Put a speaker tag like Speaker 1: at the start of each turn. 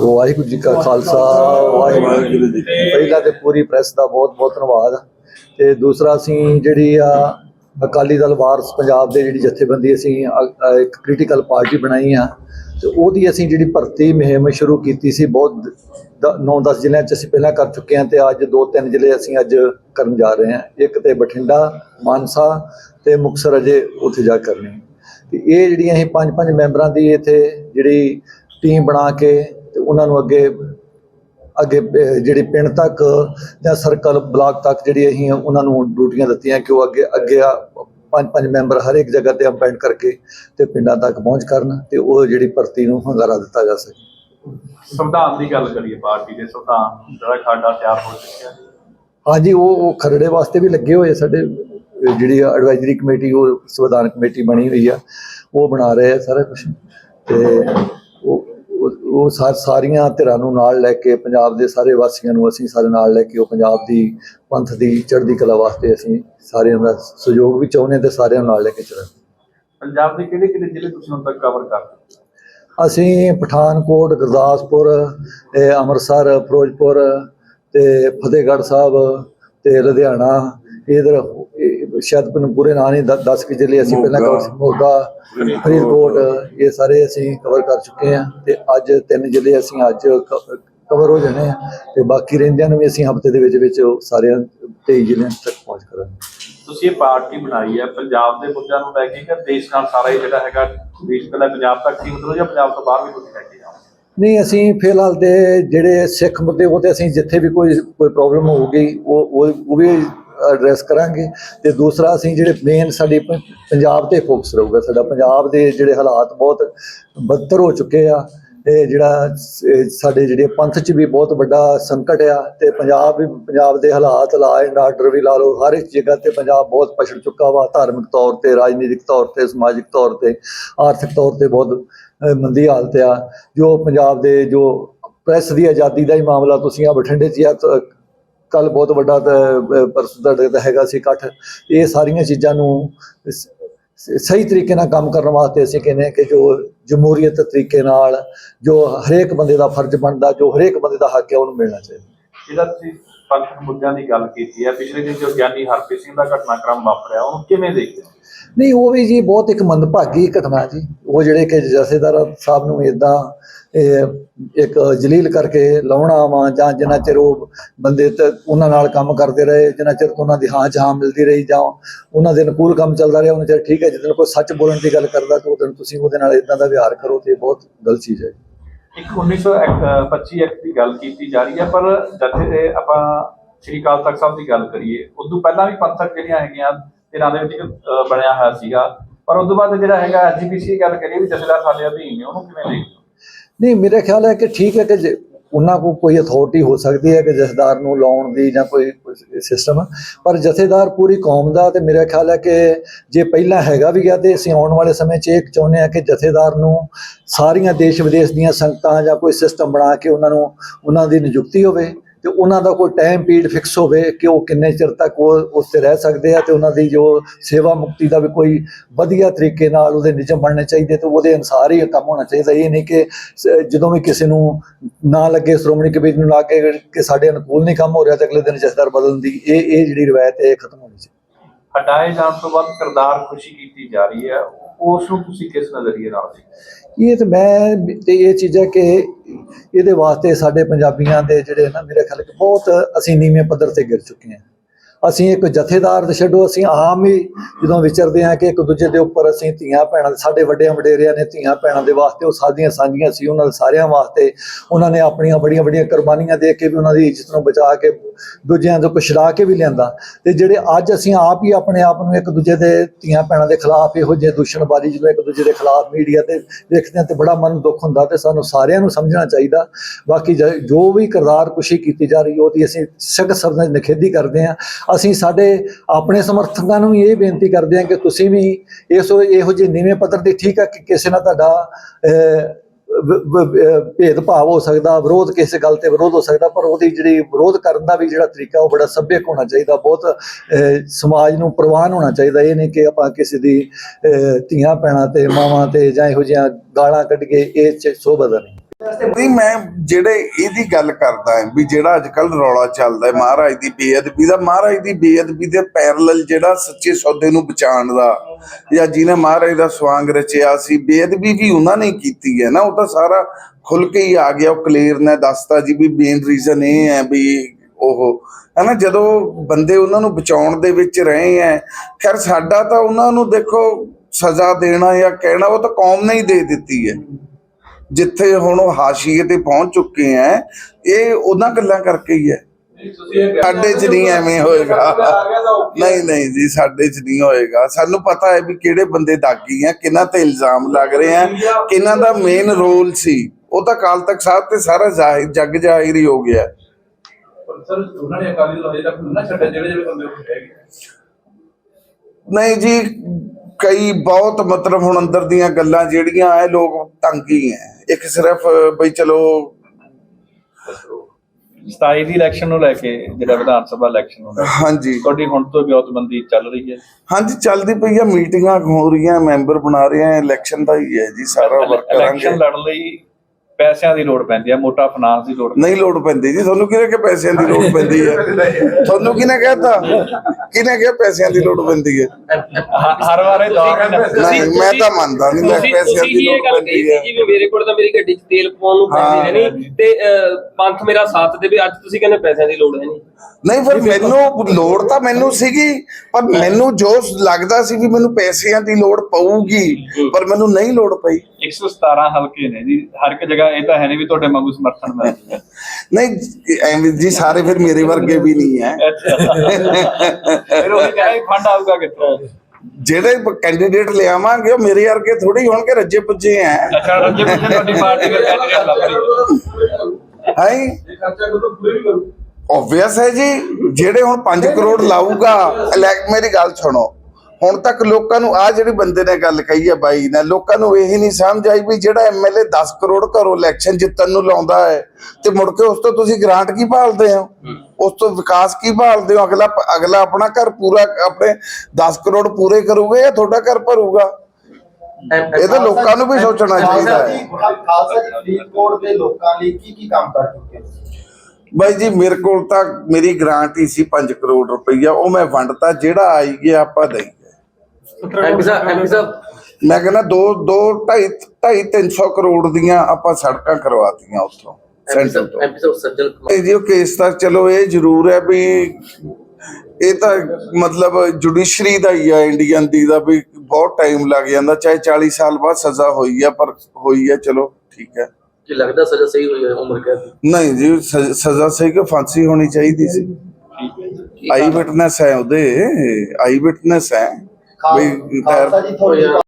Speaker 1: ਵਾਹਿਗੁਰੂ ਜੀ ਕਾ ਖਾਲਸਾ, ਵਾਹਿਗੁਰੂ ਜੀ ਕੀ ਫਤਿਹ। ਪਹਿਲਾ ਤੇ ਪੂਰੀ ਪ੍ਰੈਸ ਦਾ ਬਹੁਤ ਬਹੁਤ ਧੰਨਵਾਦ। ਤੇ ਦੂਸਰਾ, ਅਸੀਂ ਜਿਹੜੀ ਆ ਅਕਾਲੀ ਦਲ ਵਾਰਸ ਪੰਜਾਬ ਦੇ ਜਿਹੜੀ ਜਥੇਬੰਦੀ ਅਸੀਂ ਇੱਕ ਕ੍ਰਿਟੀਕਲ ਪਾਰਟੀ ਬਣਾਈ ਆ, ਤੇ ਉਹਦੀ ਅਸੀਂ ਜਿਹੜੀ ਭਰਤੀ ਮੁਹਿੰਮ ਸ਼ੁਰੂ ਕੀਤੀ ਸੀ, ਬਹੁਤ 9-10 ਜ਼ਿਲ੍ਹਿਆਂ 'ਚ ਅਸੀਂ ਪਹਿਲਾਂ ਕਰ ਚੁੱਕੇ ਹਾਂ ਤੇ ਅੱਜ ਦੋ ਤਿੰਨ ਜ਼ਿਲ੍ਹੇ ਅਸੀਂ ਅੱਜ ਕਰਨ ਜਾ ਰਹੇ ਹਾਂ। ਇੱਕ ਤੇ ਬਠਿੰਡਾ, ਮਾਨਸਾ ਤੇ ਮੁਕਤਸਰ ਅਜੇ ਉੱਥੇ ਜਾ ਕਰਨੇ। ਤੇ ਇਹ ਜਿਹੜੀਆਂ ਅਸੀਂ ਪੰਜ ਪੰਜ ਮੈਂਬਰਾਂ ਦੀ ਇੱਥੇ ਜਿਹੜੀ ਟੀਮ ਬਣਾ ਕੇ ਤੇ ਉਹਨਾਂ ਨੂੰ ਅੱਗੇ ਅੱਗੇ ਜਿਹੜੀ ਪਿੰਡ ਤੱਕ ਜਾਂ ਸਰਕਲ ਬਲਾਕ ਤੱਕ ਜਿਹੜੀ ਅਸੀਂ ਉਹਨਾਂ ਨੂੰ ਡਿਊਟੀਆਂ ਦਿੱਤੀਆਂ ਕਿ ਉਹ ਅੱਗੇ ਅੱਗੇ ਆ ਪੰਜ ਪੰਜ ਮੈਂਬਰ ਹਰ ਇੱਕ ਜਗ੍ਹਾ ਤੇ ਅਪਾਇੰਟ ਕਰਕੇ ਤੇ ਪਿੰਡਾਂ ਤੱਕ ਪਹੁੰਚ ਕਰਨ ਤੇ ਉਹ ਜਿਹੜੀ ਭਰਤੀ ਨੂੰ ਹੰਗਾਰਾ ਦਿੱਤਾ ਜਾ ਸਕੇ।
Speaker 2: ਸੰਵਿਧਾਨ ਦੀ ਗੱਲ ਕਰੀਏ ਪਾਰਟੀ ਦੇ ਸੰਵਿਧਾਨ ਜਿਹੜਾ ਖਾਡਾ ਤਿਆਰ ਹੋ ਚੁੱਕਿਆ।
Speaker 1: ਹਾਂਜੀ ਉਹ ਉਹ ਖਰੜੇ ਵਾਸਤੇ ਵੀ ਲੱਗੇ ਹੋਏ ਸਾਡੇ ਜਿਹੜੀ ਐਡਵਾਈਜ਼ਰੀ ਕਮੇਟੀ ਉਹ ਸੰਵਿਧਾਨ ਕਮੇਟੀ ਬਣੀ ਹੋਈ ਆ ਉਹ ਬਣਾ ਰਹੇ ਆ ਸਾਰਾ ਕੁਝ ਤੇ ਉਹ ਉਹ- ਸਾਰੀਆਂ ਧਿਰਾਂ ਨੂੰ ਨਾਲ ਲੈ ਕੇ ਪੰਜਾਬ ਦੇ ਸਾਰੇ ਵਾਸੀਆਂ ਨੂੰ ਅਸੀਂ ਸਾਰੇ ਨਾਲ ਲੈ ਕੇ ਉਹ ਪੰਜਾਬ ਦੀ ਪੰਥ ਦੀ ਚੜ੍ਹਦੀ ਕਲਾ ਵਾਸਤੇ ਅਸੀਂ ਸਾਰਿਆਂ ਦਾ ਸਹਿਯੋਗ ਵੀ ਚਾਹੁੰਦੇ ਤੇ ਸਾਰਿਆਂ ਨਾਲ ਲੈ ਕੇ ਚੱਲਾਂਗੇ
Speaker 2: ਪੰਜਾਬ ਦੇ ਕਿਹੜੇ ਕਿਹੜੇ ਜ਼ਿਲ੍ਹੇ ਤੁਸੀਂ ਹੁਣ ਤੱਕ ਕਵਰ ਕਰ?
Speaker 1: ਅਸੀਂ ਪਠਾਨਕੋਟ ਗੁਰਦਾਸਪੁਰ ਤੇ ਅੰਮ੍ਰਿਤਸਰ ਫਿਰੋਜ਼ਪੁਰ ਤੇ ਫਤਿਹਗੜ੍ਹ ਸਾਹਿਬ ਤੇ ਲੁਧਿਆਣਾ ਇਧਰ ਸ਼ਾਇਦ ਮੈਨੂੰ ਪੂਰੇ ਨਾਂ ਨਹੀਂ 10 ਕਿ ਜ਼ਿਲ੍ਹੇ ਅਸੀਂ ਪਹਿਲਾਂ ਕਵਰ ਮੋਗਾ ਫਰੀਦਕੋਟ। ਇਹ ਸਾਰੇ ਅਸੀਂ ਕਵਰ ਕਰ ਚੁੱਕੇ ਹਾਂ। ਤੇ ਅੱਜ ਤਿੰਨ ਜ਼ਿਲ੍ਹੇ ਅਸੀਂ ਅੱਜ ਕਵਰ ਹੋ ਜਾਣੇ ਆ ਤੇ ਬਾਕੀ ਰਹਿੰਦਿਆਂ ਨੂੰ ਵੀ ਅਸੀਂ ਹਫ਼ਤੇ ਦੇ ਵਿੱਚ ਵਿੱਚ ਸਾਰਿਆਂ 23 ਜ਼ਿਲ੍ਹਿਆਂ ਤੱਕ ਪਹੁੰਚ ਕਰਾਂਗੇ।
Speaker 2: ਤੁਸੀਂ ਇਹ ਪਾਰਟੀ ਬਣਾਈ ਹੈ। ਪੰਜਾਬ ਦੇ ਮੁੱਦਿਆਂ ਨੂੰ ਲੈ ਕੇ ਕਿ ਦੇਸ਼ ਨਾਲ ਸਾਰਾ ਹੀ ਜਿਹੜਾ ਹੈਗਾ ਦੇਸ਼ ਪਹਿਲਾਂ ਪੰਜਾਬ ਤੱਕ ਹੀ ਮਤਲਬ ਜਾਂ ਪੰਜਾਬ ਤੋਂ ਬਾਹਰ ਵੀ ਤੁਸੀਂ ਲੈ ਕੇ ਜਾਓ
Speaker 1: ਨਹੀਂ ਅਸੀਂ ਫਿਲਹਾਲ ਤੇ ਜਿਹੜੇ ਸਿੱਖ ਮੁੱਦੇ ਉਹ ਤੇ ਅਸੀਂ ਜਿੱਥੇ ਵੀ ਕੋਈ ਕੋਈ ਪ੍ਰੋਬਲਮ ਹੋਊਗੀ ਉਹ ਉਹ ਵੀ ਐਡਰੈਸ ਕਰਾਂਗੇ ਤੇ ਦੂਸਰਾ ਅਸੀਂ ਜਿਹੜੇ ਮੇਨ ਸਾਡੀ ਪ- ਪੰਜਾਬ ਤੇ ਫੋਕਸ ਰਹੂਗਾ, ਸਾਡਾ ਪੰਜਾਬ ਦੇ ਜਿਹੜੇ ਹਾਲਾਤ ਬਹੁਤ ਬਦਤਰ ਹੋ ਚੁੱਕੇ ਆ ਇਹ ਜਿਹੜਾ ਸਾਡੇ ਜਿਹੜੇ ਪੰਥ 'ਚ ਵੀ ਬਹੁਤ ਵੱਡਾ ਸੰਕਟ ਆ ਤੇ ਪੰਜਾਬ ਵੀ, ਪੰਜਾਬ ਦੇ ਹਾਲਾਤ ਲਾ ਐਂਡ ਆਰਡਰ ਵੀ ਲਾ ਲਓ, ਹਰ ਇੱਕ ਜਗ੍ਹਾ ਤੇ ਪੰਜਾਬ ਬਹੁਤ ਪਛੜ ਚੁੱਕਾ ਵਾ, ਧਾਰਮਿਕ ਤੌਰ ਤੇ, ਰਾਜਨੀਤਿਕ ਤੌਰ ਤੇ, ਸਮਾਜਿਕ ਤੌਰ ਤੇ, ਆਰਥਿਕ ਤੌਰ ਤੇ ਬਹੁਤ ਮੰਦੀ ਹਾਲਤ ਆ। ਜੋ ਪੰਜਾਬ ਦੇ ਜੋ ਪ੍ਰੈਸ ਦੀ ਆਜ਼ਾਦੀ ਦਾ ਹੀ ਮਾਮਲਾ ਤੁਸੀਂ ਆ ਬਠਿੰਡੇ 'ਚ ਆ ਕੱਲ ਬਹੁਤ ਵੱਡਾ ਪਰਸੋਂ ਦਾ ਦਾ ਹੈਗਾ ਸੀ ਇਕੱਠ। ਇਹ ਸਾਰੀਆਂ ਚੀਜ਼ਾਂ ਨੂੰ ਸਹੀ ਤਰੀਕੇ ਨਾਲ ਕੰਮ ਕਰਨ ਵਾਸਤੇ ਅਸੀਂ ਕਹਿੰਦੇ ਹਾਂ ਕਿ ਜੋ ਜਮਹੂਰੀਅਤ ਤਰੀਕੇ ਨਾਲ ਜੋ ਹਰੇਕ ਬੰਦੇ ਦਾ ਫਰਜ਼ ਬਣਦਾ, ਜੋ ਹਰੇਕ ਬੰਦੇ ਦਾ ਹੱਕ ਹੈ ਉਹਨੂੰ ਮਿਲਣਾ ਚਾਹੀਦਾ।
Speaker 2: ਜਿਹੜਾ ਤੁਸੀਂ ਪੰਥਕ ਮੁੱਦਿਆਂ ਦੀ ਗੱਲ ਕੀਤੀ ਹੈ, ਪਿਛਲੇ ਦਿਨ ਜੋ ਗਿਆਨੀ ਹਰਪ੍ਰੀਤ ਸਿੰਘ ਦਾ ਘਟਨਾਕ੍ਰਮ ਵਾਪਰਿਆ, ਉਹਨੂੰ ਕਿਵੇਂ ਦੇਖਦੇ ਹੋ?
Speaker 1: ਨਹੀਂ, ਉਹ ਵੀ ਜੀ ਬਹੁਤ ਇੱਕ ਮੰਦਭਾਗੀ ਘਟਨਾ ਜੀ। ਉਹ ਜਿਹੜੇ ਕਿ ਜਥੇਦਾਰ ਸਾਹਿਬ ਨੂੰ ਇਦਾਂ ਇੱਕ ਜਲੀਲ ਕਰਕੇ ਲਾਉਣਾ ਵਾ ਜਾਂ ਜਿੰਨਾ ਚਿਰ ਉਹ ਬੰਦੇ ਤੇ ਉਹਨਾਂ ਨਾਲ ਕੰਮ ਕਰਦੇ ਰਹੇ, ਜਿੰਨਾ ਚਿਰ ਉਹਨਾਂ ਦੀ ਹਾਂ ਜਾਂ ਮਿਲਦੀ ਰਹੀ ਜਾਂ ਉਹਨਾਂ ਦੇ ਅਨੁਕੂਲ ਕੰਮ ਚੱਲਦਾ ਰਿਹਾ, ਉਹਨਾਂ ਚਿਰ ਠੀਕ ਹੈ ਜਦੋਂ ਕੋਈ ਸੱਚ ਬੋਲਣ ਦੀ ਗੱਲ ਕਰਦਾ, ਤਾਂ ਉਦੋਂ ਤੁਸੀਂ ਉਹਦੇ ਨਾਲ ਇਦਾਂ ਦਾ ਵਿਹਾਰ ਕਰੋ, ਤੇ ਬਹੁਤ ਗਲਤ ਚੀਜ਼ ਹੈ
Speaker 2: ਇੱਕ 1925 ਐਕਟ ਦੀ ਗੱਲ ਕੀਤੀ ਜਾ ਰਹੀ ਹੈ ਪਰ ਜਥੇ ਆਪਾਂ ਸ੍ਰੀ ਅਕਾਲ ਤਖਤ ਸਾਹਿਬ ਦੀ ਗੱਲ ਕਰੀਏ ਉਦੋਂ ਪਹਿਲਾਂ ਵੀ ਪੰਥਕ ਜਿਹੜੀਆਂ ਹੈਗੀਆਂ ਇਹਨਾਂ ਦੇ ਵਿੱਚ ਇੱਕ, ਬਣਿਆ ਹੋਇਆ ਸੀਗਾ। ਪਰ ਉਦੋਂ ਬਾਅਦ ਜਿਹੜਾ ਹੈਗਾ ਐਜੀਪੀਸੀ ਗੱਲ ਕਰੀਏ ਵੀ ਜਥੇਦਾਰ ਸਾਡੇ ਅਧੀਨ ਨੇ ਉਹਨੂੰ ਕਿਵੇਂ ਦੇਖਦੇ
Speaker 1: ਨਹੀਂ ਮੇਰੇ ਖਿਆਲ ਹੈ ਕਿ ਠੀਕ ਹੈ ਕਿ ਉਹਨਾਂ ਕੋਲ ਕੋਈ ਅਥਾਰਟੀ ਹੋ ਸਕਦੀ ਹੈ ਕਿ ਜਥੇਦਾਰ ਨੂੰ ਲਾਉਣ ਦੀ ਜਾਂ ਕੋਈ ਸਿਸਟਮ ਪਰ ਜਥੇਦਾਰ ਪੂਰੀ ਕੌਮ ਦਾ ਤੇ ਮੇਰਾ ਖਿਆਲ ਹੈ ਕਿ ਜੇ ਪਹਿਲਾਂ ਹੈਗਾ ਵੀ ਗਿਆ ਤੇ ਅਸੀਂ ਆਉਣ ਵਾਲੇ ਸਮੇਂ 'ਚ ਇਹ ਚਾਹੁੰਦੇ ਹਾਂ ਕਿ ਜਥੇਦਾਰ ਨੂੰ ਸਾਰੀਆਂ ਦੇਸ਼ ਵਿਦੇਸ਼ ਦੀਆਂ ਸੰਗਤਾਂ ਜਾਂ ਕੋਈ ਸਿਸਟਮ ਬਣਾ ਕੇ ਉਹਨਾਂ ਨੂੰ, ਉਹਨਾਂ ਦੀ ਨਿਯੁਕਤੀ ਹੋਵੇ। ਤੇ ਉਹਨਾਂ ਦਾ ਕੋਈ ਟਾਈਮ ਪੀਰੀਅਡ ਫਿਕਸ ਹੋਵੇ ਕਿ ਉਹ ਕਿੰਨੇ ਚਿਰ ਤੱਕ ਉਹ ਉਸ ਤੇ ਰਹਿ ਸਕਦੇ ਆ ਤੇ ਉਹਨਾਂ ਦੀ ਜੋ ਸੇਵਾ ਮੁਕਤੀ ਦਾ ਵੀ ਕੋਈ ਵਧੀਆ ਤਰੀਕੇ ਨਾਲ ਉਹਦੇ ਨਿਯਮ ਬਣਨੇ ਚਾਹੀਦੇ ਤੇ ਉਹਦੇ ਅਨੁਸਾਰ ਹੀ ਕੰਮ ਹੋਣਾ ਚਾਹੀਦਾ। ਇਹ ਨਹੀਂ ਕਿ ਜਦੋਂ ਵੀ ਕਿਸੇ ਨੂੰ ਨਾ ਲੱਗੇ, ਸ਼੍ਰੋਮਣੀ ਕਮੇਟੀ ਨੂੰ ਲੱਗੇ ਕਿ ਸਾਡੇ ਅਨੁਕੂਲ ਨਹੀਂ ਕੰਮ ਹੋ ਰਿਹਾ ਤੇ ਅਗਲੇ ਦਿਨ ਜਥੇਦਾਰ ਬਦਲਣ ਦੀ, ਇਹ ਇਹ ਜਿਹੜੀ ਰਵਾਇਤ ਹੈ, ਇਹ ਖਤਮ ਹੋਣੀ ਚਾਹੀਦੀ।
Speaker 2: ਹਟਾਏ ਜਾਣ ਤੋਂ ਬਾਅਦ ਕਿਰਦਾਰ ਖੁਸ਼ੀ ਕੀਤੀ ਜਾ ਰਹੀ ਹੈ। ਉਸ ਨੂੰ ਤੁਸੀਂ ਕਿਸ ਨਜ਼ਰੀਏ ਨਾਲ ਦੇਖਦੇ
Speaker 1: ਇਹ ਤੇ ਮੈਂ ਤੇ ਇਹ ਚੀਜ਼ਾਂ ਕਿ ਇਹਦੇ ਵਾਸਤੇ ਸਾਡੇ ਪੰਜਾਬੀਆਂ ਦੇ ਜਿਹੜੇ ਨਾ ਮੇਰੇ ਖਿਆਲ ਕਿ ਬਹੁਤ ਅਸੀਂ ਨੀਵੇਂ ਪੱਧਰ ਤੇ ਗਿਰ ਚੁੱਕੇ ਹਾਂ। ਅਸੀਂ ਇੱਕ ਜਥੇਦਾਰ ਤੇ ਛੱਡੋ, ਅਸੀਂ ਆਮ ਹੀ ਜਦੋਂ ਵਿਚਰਦੇ ਹਾਂ ਕਿ ਇੱਕ ਦੂਜੇ ਦੇ ਉੱਪਰ ਅਸੀਂ ਧੀਆਂ ਭੈਣਾਂ ਸਾਡੇ ਵੱਡਿਆਂ ਵਡੇਰਿਆਂ ਨੇ ਧੀਆਂ ਭੈਣਾਂ ਦੇ ਵਾਸਤੇ, ਉਹ ਸਾਧੀਆਂ ਸਾਂਝੀਆਂ ਸੀ, ਉਹਨਾਂ ਦੇ ਸਾਰਿਆਂ ਵਾਸਤੇ, ਉਹਨਾਂ ਨੇ ਆਪਣੀਆਂ ਬੜੀਆਂ ਵੱਡੀਆਂ ਕੁਰਬਾਨੀਆਂ ਦੇ ਕੇ ਵੀ ਉਹਨਾਂ ਦੀ ਇੱਜ਼ਤ ਨੂੰ ਬਚਾ ਕੇ ਦੂਜਿਆਂ ਤੋਂ ਕੁਛੜਾ ਕੇ ਵੀ ਲਿਆਂਦਾ। ਤੇ ਜਿਹੜੇ ਅੱਜ ਅਸੀਂ ਆਪ ਹੀ ਆਪਣੇ ਆਪ ਨੂੰ ਇੱਕ ਦੂਜੇ ਦੇ ਧੀਆਂ ਭੈਣਾਂ ਦੇ ਖਿਲਾਫ ਇਹੋ ਜਿਹੇ ਦੁਸ਼ਮਣਬਾਜ਼ੀ ਜਦੋਂ ਇੱਕ ਦੂਜੇ ਦੇ ਖਿਲਾਫ ਮੀਡੀਆ ਤੇ ਦੇਖਦੇ ਹਾਂ ਤੇ ਬੜਾ ਮਨ ਦੁੱਖ ਹੁੰਦਾ ਤੇ ਸਾਨੂੰ ਸਾਰਿਆਂ ਨੂੰ ਸਮਝਣਾ ਚਾਹੀਦਾ। ਬਾਕੀ ਜ- ਜੋ ਵੀ ਕਿਰਦਾਰ ਕੁਸ਼ੀ ਕੀਤੀ ਜਾ ਰਹੀ ਉਹਦੀ ਅਸੀਂ ਸਖਤ ਸ਼ਬਦਾਂ ਨਿਖੇਧੀ ਕਰਦੇ ਹਾਂ। ਅਸੀਂ ਸਾਡੇ ਆਪਣੇ ਸਮਰਥਕਾਂ ਨੂੰ ਵੀ ਇਹ ਬੇਨਤੀ ਕਰਦੇ ਹਾਂ ਕਿ ਤੁਸੀਂ ਵੀ ਇਸ ਇਹੋ ਜਿਹੇ ਨੀਵੇਂ ਪੱਧਰ ਤੇ ਠੀਕ ਹੈ ਕਿ ਕਿਸੇ ਨਾਲ ਤੁਹਾਡਾ ਭੇਦਭਾਵ ਹੋ ਸਕਦਾ, ਵਿਰੋਧ ਕਿਸੇ ਗੱਲ ਤੇ ਵਿਰੋਧ ਹੋ ਸਕਦਾ, ਪਰ ਉਹਦੀ ਜਿਹੜੀ ਵਿਰੋਧ ਕਰਨ ਦਾ ਵੀ ਜਿਹੜਾ ਤਰੀਕਾ ਉਹ ਬੜਾ ਸੱਭਿਅਕ ਹੋਣਾ ਚਾਹੀਦਾ, ਬਹੁਤ ਸਮਾਜ ਨੂੰ ਪ੍ਰਵਾਨ ਹੋਣਾ ਚਾਹੀਦਾ। ਇਹ ਨਹੀਂ ਕਿ ਆਪਾਂ ਕਿਸੇ ਦੀ ਧੀਆਂ, ਭੈਣਾਂ ਤੇ ਮਾਵਾਂ ਤੇ ਜਾਂ ਇਹੋ ਜਿਹੀਆਂ ਗਾਲਾਂ ਕੱਢ ਕੇ ਇਹ ਚ, ਸੋਭਾ ਨਹੀਂ।
Speaker 3: ਨਹੀਂ ਮੈਂ ਜਿਹੜੇ ਇਹਦੀ ਗੱਲ ਕਰਦਾ ਹਾਂ ਵੀ ਜਿਹੜਾ ਅੱਜ ਕੱਲ ਰੌਲਾ ਚੱਲਦਾ ਹੈ ਮਹਾਰਾਜ ਦੀ ਬੇਅਦਬੀ ਦਾ, ਮਹਾਰਾਜ ਦੀ ਬੇਅਦਬੀ ਦੇ ਪੈਰਲਲ ਜਿਹੜਾ ਸੱਚੇ ਸੌਦੇ ਨੂੰ ਬਚਾਉਣ ਦਾ ਜਾਂ ਜਿਹਨੇ ਮਹਾਰਾਜ ਦਾ ਸਵਾਂਗ ਰਚਿਆ ਸੀ, ਬੇਅਦਬੀ ਵੀ ਉਹਨਾਂ ਨੇ ਕੀਤੀ ਹੈ ਨਾ, ਉਹ ਤਾਂ ਸਾਰਾ ਖੁੱਲ ਕੇ ਹੀ ਆ ਗਿਆ, ਉਹ ਕਲੀਅਰ ਨੇ ਦੱਸਤਾ ਜੀ ਵੀ ਮੇਨ ਰੀਜ਼ਨ ਇਹ ਹੈ ਵੀ ਉਹ, ਹਨਾ, ਜਦੋਂ ਬੰਦੇ ਉਹਨਾਂ ਨੂੰ ਬਚਾਉਣ ਦੇ ਵਿੱਚ ਰਹੇ ਹੈ, ਖੈਰ ਸਾਡਾ ਤਾਂ ਉਹਨਾਂ ਨੂੰ ਦੇਖੋ ਸਜ਼ਾ ਦੇਣਾ ਜਾਂ ਕਹਿਣਾ, ਉਹ ਤਾਂ ਕੌਮ ਨੇ ਹੀ ਦੇ ਦਿੱਤੀ ਹੈ। ਜਿੱਥੇ ਹੁਣ ਉਹ ਹਾਸ਼ੀਏ ਤੇ ਪਹੁੰਚ ਚੁੱਕੇ ਐ, ਇਹ ਉਹਨਾਂ ਗੱਲਾਂ ਕਰਕੇ ਹੀ ਹੈ ਸਾਡੇ 'ਚ ਨਹੀਂ ਐਵੇਂ ਹੋਏਗਾ। ਨਹੀਂ ਨਹੀਂ ਜੀ, ਸਾਡੇ 'ਚ ਨਹੀਂ ਹੋਏਗਾ। ਸਾਨੂੰ ਪਤਾ ਹੈ ਵੀ ਕਿਹੜੇ ਬੰਦੇ ਦਾਗੀ ਆ ਕਿਹਨਾਂ ਤੇ ਇਲਜ਼ਾਮ ਲੱਗ ਰਹੇ ਆ ਕਿਹਨਾਂ ਦਾ ਮੇਨ ਰੋਲ ਸੀ। ਉਹ ਤਾਂ ਕਾਲ ਤੱਕ ਸਾਹਿਬ ਤੇ ਸਾਰਾ ਜ਼ਾਹਿਰ, ਜੱਗ ਜ਼ਾਹਿਰ ਹੀ ਹੋ ਗਿਆ।
Speaker 2: ਸਰ ਉਹਨਾਂ ਨੇ ਅਕਾਲੀ ਦਲ ਅਜੇ ਤੱਕ ਨਾ ਛੱਡਿਆ ਜਿਹੜੇ ਜਿਹੜੇ ਬੰਦੇ ਹੈਗੇ
Speaker 3: ਨਹੀਂ ਜੀ, ਕਈ ਬਹੁਤ ਮਤਲਬ ਹੁਣ ਅੰਦਰ ਦੀਆਂ ਗੱਲਾਂ ਜਿਹੜੀਆਂ ਐ, ਲੋਕ ਤੰਗ ਹੀ ਐ। ਇੱਕ ਸਿਰਫ ਬਈ ਚਲੋ
Speaker 2: 27 ਦੀ ਇਲੈਕਸ਼ਨ ਨੂੰ ਲੈ ਕੇ ਜਿਹੜਾ ਵਿਧਾਨ ਸਭਾ ਇਲੈਕਸ਼ਨ ਕੇ
Speaker 3: ਹਾਂਜੀ।
Speaker 2: ਤੁਹਾਡੀ ਹੁਣ ਤੋਂ ਵਿਉਂਤਬੰਦੀ ਚੱਲ ਰਹੀ ਹੈ?
Speaker 3: ਹਾਂਜੀ ਚੱਲਦੀ ਪਈ ਆ ਮੀਟਿੰਗਾਂ ਹੋ ਰਹੀਆਂ ਮੈਂਬਰ ਬਣਾ ਰਹੇ ਆ ਇਲੈਕਸ਼ਨ ਦਾ ਹੀ ਹੈ ਜੀ ਸਾਰਾ ਵਰਕ
Speaker 2: ਇਲੈਕਸ਼ਨ
Speaker 3: ਕਰਾਂਗੇ।
Speaker 2: ਲੜਨ ਲਈ ਪੈਸਿਆਂ ਦੀ ਲੋੜ ਪੈਂਦੀ ਹੈ ਮੋਟਾ ਫਾਈਨਾਂਸ ਦੀ ਲੋੜ
Speaker 3: ਨਹੀਂ ਲੋੜ ਪੈਂਦੀ ਜੀ ਤੁਹਾਨੂੰ ਕਿਹਨੇ ਕਿ ਪੈਸਿਆਂ ਦੀ ਲੋੜ ਪੈਂਦੀ ਹੈ ਤੁਹਾਨੂੰ ਕਿਹਨੇ ਕਹਿਤਾ? ਕਿਹਨੇ ਕਿਹਾ ਪੈਸਿਆਂ ਦੀ ਲੋੜ ਪੈਂਦੀ ਹੈ
Speaker 2: ਹਰ ਵਾਰ
Speaker 3: ਨਹੀਂ ਮੈਂ ਤਾਂ ਮੰਨਦਾ ਨਹੀਂ
Speaker 4: ਤੁਸੀਂ
Speaker 3: ਪੈਸਿਆਂ ਦੀ ਲੋੜ
Speaker 4: ਗੱਲ
Speaker 3: ਪੈਂਦੀ ਹੈ
Speaker 4: ਜੀ ਵੀ ਮੇਰੇ ਕੋਲ ਤਾਂ ਮੇਰੀ ਗੱਡੀ 'ਚ ਤੇਲ ਪਾਉਣ ਨੂੰ ਪੈਸੇ ਨਹੀਂ ਤੇ ਪੰਥ ਮੇਰਾ ਸਾਥ ਦੇਵੇ ਅੱਜ ਤੁਸੀਂ ਕਹਿੰਦੇ ਪੈਸਿਆਂ ਦੀ ਲੋੜ ਹੈ ਨਹੀਂ।
Speaker 3: ਨਹੀਂ ਫਿਰ ਮੈਨੂੰ ਲੋੜ ਤਾਂ ਮੈਨੂੰ ਸੀਗੀ ਪਰ ਮੈਨੂੰ ਜੋ ਲੱਗਦਾ ਸੀ ਵੀ ਮੈਨੂੰ ਪੈਸਿਆਂ ਦੀ ਲੋੜ ਪਊਗੀ ਪਰ ਮੈਨੂੰ ਨਹੀਂ ਲੋੜ ਪਈ।
Speaker 2: 117 ਹਲਕੇ ਨੇ ਜੀ। ਹਰ ਇੱਕ ਜਗ੍ਹਾ ਇਹ ਤਾਂ ਹੈ ਨਹੀਂ ਵੀ ਤੁਹਾਡੇ ਵਾਂਗੂ ਸਮਰਥਨ ਮਿਲ ਜਾਏ
Speaker 3: ਨਹੀਂ ਐਵੇਂ ਜੀ ਸਾਰੇ ਫਿਰ ਮੇਰੇ ਵਰਗੇ ਵੀ ਨਹੀਂ ਹੈ।
Speaker 2: ਫਿਰ ਉਹ ਕਹਿੰਦਾ ਫੰਡ ਆਊਗਾ ਕਿੱਥੋਂ?
Speaker 3: ਜਿਹੜੇ ਕੈਂਡੀਡੇਟ ਲਿਆਵਾਂਗੇ ਉਹ ਮੇਰੇ ਵਰਗੇ ਥੋੜੀ ਹੋਣਗੇ ਰੱਜੇ ਪੁੱਜੇ ਐ।
Speaker 2: ਅੱਛਾ ਰੱਜੇ ਪੁੱਜੇ ਤੁਹਾਡੀ ਪਾਰਟੀ ਦੇ ਕੈਂਡੀਡੇਟ ਲੱਭ ਰਹੀ ਹੈ।
Speaker 3: ਹੈ?
Speaker 2: ਇਹ ਖਰਚਾ ਕਦੋਂ ਪੂਰੇ ਵੀ ਕਰੂ
Speaker 3: ਆਬਵੀਅਸ ਹੈ ਜੀ ਜਿਹੜੇ ਹੁਣ 5 ਕਰੋੜ ਲਾਊਗਾ ਮੇਰੀ ਗੱਲ ਸੁਣੋ। ਹੁਣ ਤੱਕ ਲੋਕਾਂ ਨੂੰ ਆ ਜਿਹੜੀ ਬੰਦੇ ਨੇ ਗੱਲ ਕਹੀ ਹੈ ਬਾਈ ਨੇ ਲੋਕਾਂ ਨੂੰ ਇਹ ਨਹੀਂ ਸਮਝ ਆਈ ਵੀ ਜਿਹੜਾ ਐਮਐਲਏ 10 ਕਰੋੜ ਘਰੋਂ ਇਲੈਕਸ਼ਨ ਜਿੱਤਣ ਨੂੰ ਲਾਉਂਦਾ ਹੈ ਤੇ ਮੁੜ ਕੇ ਉਸ ਤੋਂ ਤੁਸੀਂ ਗ੍ਰਾਂਟ ਕੀ ਭਾਲਦੇ ਹੋ? ਉਸ ਤੋਂ ਵਿਕਾਸ ਕੀ ਭਾਲਦੇ ਹੋ? ਅਗਲਾ ਅਗਲਾ ਆਪਣਾ ਘਰ ਪੂਰਾ ਆਪਣੇ 10 ਕਰੋੜ ਪੂਰੇ ਕਰੂਗਾ ਜਾਂ ਤੁਹਾਡਾ ਘਰ ਭਰੂਗਾ? ਇਹ ਤਾਂ ਲੋਕਾਂ ਨੂੰ ਵੀ ਸੋਚਣਾ ਚਾਹੀਦਾ ਹੈ।
Speaker 5: ਖਾਲਸਾ ਜੀ ਫਰੀਦਕੋਟ ਦੇ ਲੋਕਾਂ ਲਈ ਕੀ ਕੀ ਕੰਮ ਕਰ ਚੁੱਕੇ ਹੋ?
Speaker 3: ਬਾਈ ਜੀ ਮੇਰੇ ਕੋਲ ਤਾਂ ਮੇਰੀ ਗ੍ਰਾਂਟ ਹੀ ਸੀ 5 ਕਰੋੜ ਰੁਪਈਆ ਉਹ ਮੈਂ ਵੰਡਤਾ ਜਿਹੜਾ ਆਈ ਗਿਆ ਆਪਾਂ ਦਈ
Speaker 4: ਐਮਪੀ ਸਾਹਿਬ ਐਮਪੀ ਸਾਹਿਬ।
Speaker 3: ਮੈਂ ਕਹਿੰਦਾ 2 2 2.5 2.5 300 ਕਰੋੜ ਦੀਆਂ ਆਪਾਂ ਸੜਕਾਂ ਕਰਵਾਤੀਆਂ ਉੱਥੋਂ ਸੈਂਟਰ ਤੋਂ।
Speaker 4: ਐਮਪੀ ਸਾਹਿਬ ਸੱਜਲ
Speaker 3: ਤੇ ਜੀ ਉਹ ਕੇਸ ਤਾਂ ਚਲੋ ਇਹ ਜ਼ਰੂਰ ਹੈ ਵੀ ਇਹ ਤਾਂ ਮਤਲਬ ਜੁਡੀਸ਼ਰੀ ਦਾ ਹੀ ਆ ਇੰਡੀਅਨ ਦੀ ਦਾ ਵੀ ਬਹੁਤ ਟਾਈਮ ਲੱਗ ਜਾਂਦਾ ਚਾਹੇ 40 ਸਾਲ ਬਾਅਦ ਸਜ਼ਾ ਹੋਈ ਆ ਪਰ ਹੋਈ ਆ ਚਲੋ ਠੀਕ ਹੈ।
Speaker 4: ਕੀ ਲੱਗਦਾ ਸਜ਼ਾ ਸਹੀ ਹੋਈ ਹੈ ਉਮਰ ਕੈਦ।
Speaker 3: ਨਹੀਂ ਜੀ ਸਜ਼ਾ ਸਹੀ ਕਿ ਫਾਂਸੀ ਹੋਣੀ ਚਾਹੀਦੀ ਸੀ। ਆਈ ਵਿਟਨੈਸ ਹੈ ਉਹਦੇ ਆਈ ਵਿਟਨੈਸ ਹੈ।
Speaker 5: ਖਾਲਸਾ ਜੀ ਤੁਹਾਡੀ